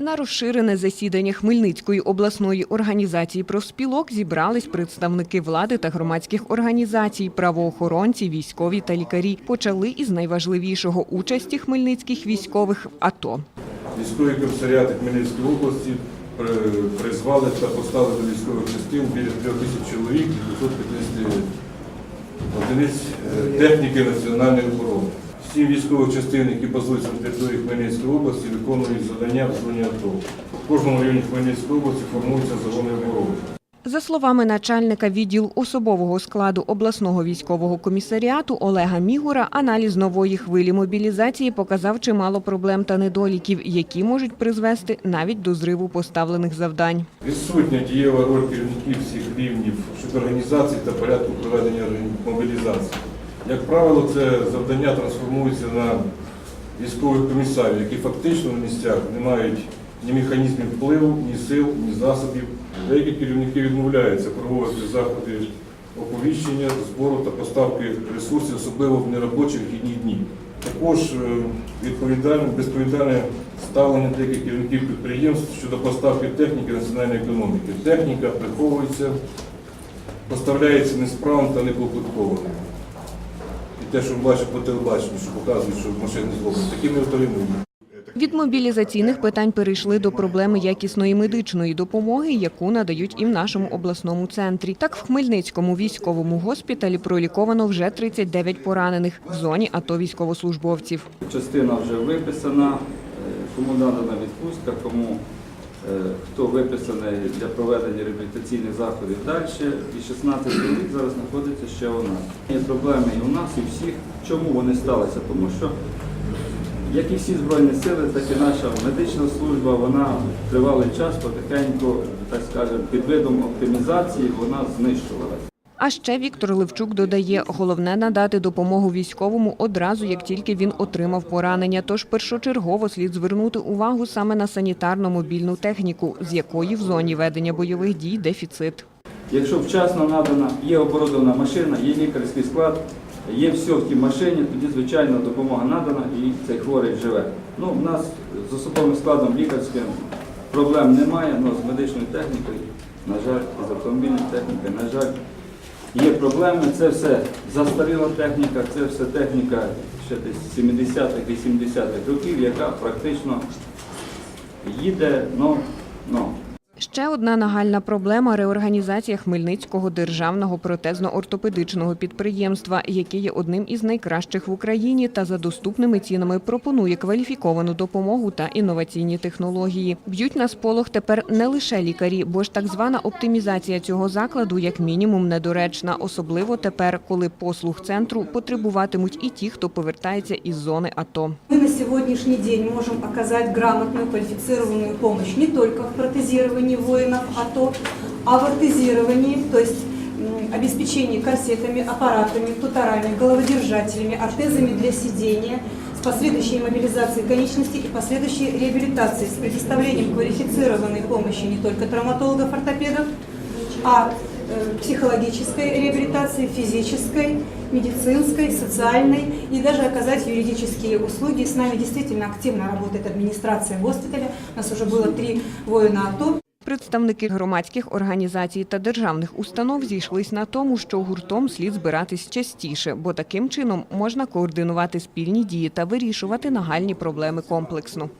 На розширене засідання Хмельницької обласної організації профспілок зібрались представники влади та громадських організацій, правоохоронці, військові та лікарі. Почали із найважливішого участі хмельницьких військових в АТО. Військові комісаріати Хмельницької області призвали та поставили до військових частин біля 3 тисяч чоловік і 250 одиниць е, техніки національної оборони. Сім військових частин, які базуються на території Хмельницької області, виконують завдання в зоні АТО. В кожному районі Хмельницької області формуються загони оборони. За словами начальника відділу особового складу обласного військового комісаріату Олега Мігура, аналіз нової хвилі мобілізації показав чимало проблем та недоліків, які можуть призвести навіть до зриву поставлених завдань. Відсутня дієва роль керівників всіх рівнів щодо організації та порядку проведення мобілізації. Як правило, це завдання трансформується на військових комісарів, які фактично на місцях не мають ні механізмів впливу, ні сил, ні засобів. Деякі керівники відмовляються проводити заходи оповіщення, збору та поставки ресурсів, особливо в неробочі вихідні дні. Також е, відповідальне, безповідальне ставлення деяких керівників підприємств щодо поставки техніки національної економіки. Техніка приховується, поставляється несправно та неклопотковано. Те, що бачимо по телебаченню, що показують, що машини зроблені, такі ми отримуємо. Від мобілізаційних питань перейшли до проблеми якісної медичної допомоги, яку надають і в нашому обласному центрі. Так, в Хмельницькому військовому госпіталі проліковано вже 39 поранених в зоні АТО військовослужбовців. Частина вже виписана, е, кому надана відпустка, кому хто виписаний для проведення реабілітаційних заходів далі. І 16 чоловік зараз знаходиться ще у нас. Є проблеми і у нас, і всіх. Чому вони сталися? Тому що, як і всі Збройні сили, так і наша медична служба, вона тривалий час потихеньку, так скажемо, під видом оптимізації вона знищувалася. А ще Віктор Левчук додає, головне надати допомогу військовому одразу, як тільки він отримав поранення. Тож першочергово слід звернути увагу саме на санітарно-мобільну техніку, з якої в зоні ведення бойових дій дефіцит. Якщо вчасно надана, є оборудована машина, є лікарський склад, є все в тій машині, тоді, звичайно, допомога надана і цей хворий живе. Ну, у нас з особовим складом лікарським проблем немає, але з медичною технікою, на жаль, з автомобільною технікою, на жаль, є проблеми. Це все застаріла техніка, це все техніка ще десь 70-х, 80-х років, яка практично їде, ну, ну, Ще одна нагальна проблема реорганізація Хмельницького державного протезно-ортопедичного підприємства, яке є одним із найкращих в Україні та за доступними цінами пропонує кваліфіковану допомогу та інноваційні технології. Б'ють на сполох тепер не лише лікарі, бо ж так звана оптимізація цього закладу як мінімум недоречна, особливо тепер, коли послуг центру потребуватимуть і ті, хто повертається із зони АТО. Мы на сегодняшний день можем оказать грамотную, квалифицированную помощь не только в протезировании воинов АТО, а в ортезировании, то есть обеспечении корсетами, аппаратами, туторами, головодержателями, ортезами для сидения, с последующей мобилизацией конечностей и последующей реабилитацией, с предоставлением квалифицированной помощи не только травматологов, ортопедов, а э, психологической реабилитации, физической, медицинской, социальной и даже оказать юридические услуги. С нами действительно активно работает администрация госпиталя. У нас уже было три воина АТО. Представники громадських організацій та державних установ зійшлись на тому, що гуртом слід збиратись частіше, бо таким чином можна координувати спільні дії та вирішувати нагальні проблеми комплексно.